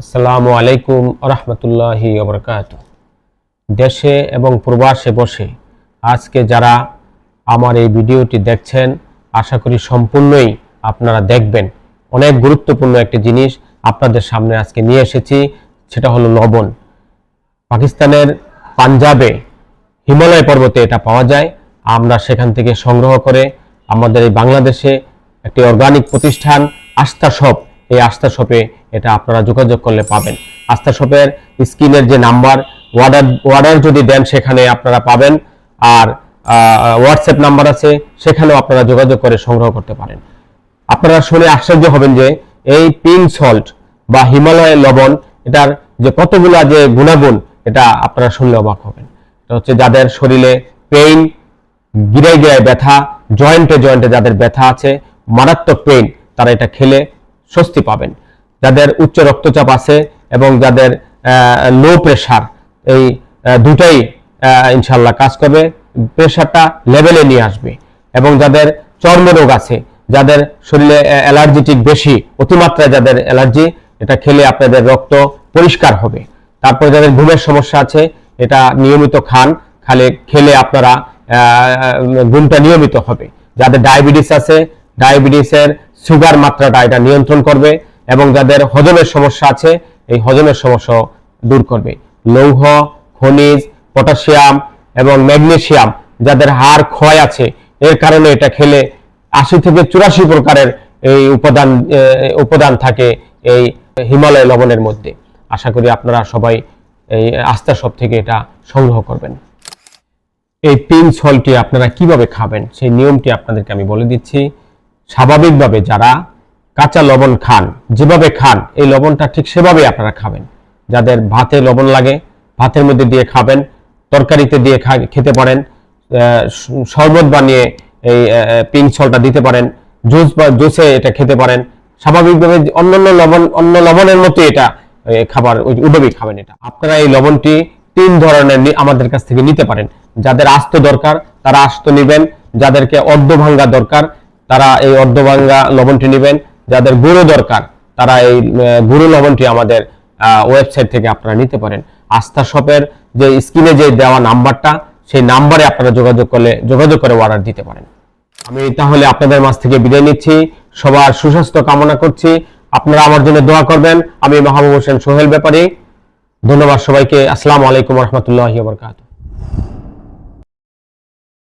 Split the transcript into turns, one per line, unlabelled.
আসসালামু আলাইকুম রহমতুল্লাহি ওবরকাত। দেশে এবং প্রবাসে বসে আজকে যারা আমার এই ভিডিওটি দেখছেন, আশা করি সম্পূর্ণই আপনারা দেখবেন। অনেক গুরুত্বপূর্ণ একটি জিনিস আপনাদের সামনে আজকে নিয়ে এসেছি, সেটা হলো লবণ। পাকিস্তানের পাঞ্জাবে হিমালয় পর্বতে এটা পাওয়া যায়। আমরা সেখান থেকে সংগ্রহ করে আমাদের এই বাংলাদেশে একটি অর্গানিক প্রতিষ্ঠান আস্থা শপ এই আস্থা শপে এটা আপনারা যোগাযোগ করলে পাবেন। আস্থা শপের স্ক্রিনের যে নাম্বার অর্ডার অর্ডার যদি দেন সেখানে আপনারা পাবেন। আর হোয়াটসঅ্যাপ নাম্বার আছে, সেখানেও আপনারা যোগাযোগ করে সংগ্রহ করতে পারেন। আপনারা শুনে আশ্চর্য হবেন যে এই পিঙ্ক সল্ট বা হিমালয়ের লবণ, এটার যে কতগুলা যে গুণাগুণ, এটা আপনারা শুনলে অবাক হবেন। এটা হচ্ছে যাদের শরীরে পেইন গিরায় গিরায় ব্যথা জয়েন্টে জয়েন্টে যাদের ব্যথা আছে, মারাত্মক পেইন তারা এটা খেলে স্বস্তি পাবেন। যাদের উচ্চ রক্তচাপ আছে এবং যাদের লো প্রেশার এই দুটাই ইনশাল্লাহ কাজ করবে প্রেশারটা লেভেলে নিয়ে আসবে। এবং যাদের চর্মরোগ আছে, যাদের শরীরে অ্যালার্জিটিক বেশি, অতিমাত্রায় যাদের অ্যালার্জি এটা খেলে আপনাদের রক্ত পরিষ্কার হবে। তারপরে যাদের ঘুমের সমস্যা আছে, এটা নিয়মিত খান, খালে, খেলে আপনারা ঘুমটা নিয়মিত হবে। যাদের ডায়াবেটিস আছে ডায়াবেটিসের সুগার মাত্রাটা এটা নিয়ন্ত্রণ করবে এবং যাদের হজমের সমস্যা আছে, এই হজমের সমস্যা দূর করবে। লৌহ, খনিজ, পটাশিয়াম এবং ম্যাগনেসিয়াম যাদের হাড় ক্ষয় আছে, এর কারণে এটা খেলে আশি থেকে চুরাশি প্রকারের এই উপাদান উপাদান থাকে এই হিমালয় লবণের মধ্যে। আশা করি আপনারা সবাই এই আস্থা সব থেকে এটা সংগ্রহ করবেন। এই পিঙ্ক সলটি আপনারা কীভাবে খাবেন, সেই নিয়মটি আপনাদেরকে আমি বলে দিচ্ছি। স্বাভাবিকভাবে যারা কাঁচা লবণ খান, যেভাবে খান, এই লবণটা ঠিক সেভাবে আপনারা খাবেন। যাদের ভাতে লবণ লাগে, ভাতের মধ্যে দিয়ে খাবেন, তরকারিতে দিয়ে খেতে পারেন শরবত বানিয়ে এই পিঙ্ক সলটা দিতে পারেন, জুস বা, জুসে এটা খেতে পারেন। স্বাভাবিকভাবে যে অন্যান্য লবণ, অন্য লবণের মতো এটা খাবার ওই উডবি খাবেন এটা। আপনারা এই লবণটি তিন ধরনের আমাদের কাছ থেকে নিতে পারেন। যাদের আস্ত দরকার, তারা আস্ত নেবেন। যাদেরকে অর্ধ ভাঙ্গা দরকার তারা এই অর্ধ ভাঙ্গা লবণটি নেবেন। যাদের গুঁড়ো দরকার, তারা এই গুঁড়ো লবণটি আমাদের ওয়েবসাইট থেকে আপনারা নিতে পারেন। আস্থা শপের যে স্ক্রিনে যে দেওয়া নাম্বারটা, সেই নাম্বারে আপনারা যোগাযোগ করলে, যোগাযোগ করে অর্ডার দিতে পারেন। আমি তাহলে আপনাদের মাঝ থেকে বিদায় নিচ্ছি। সবার সুস্বাস্থ্য কামনা করছি। আপনারা আমার জন্য দোয়া করবেন। আমি মাহবুব হোসেন সোহেল ব্যাপারী। ধন্যবাদ সবাইকে। আসসালামু আলাইকুম রহমতুল্লাহ বরকাত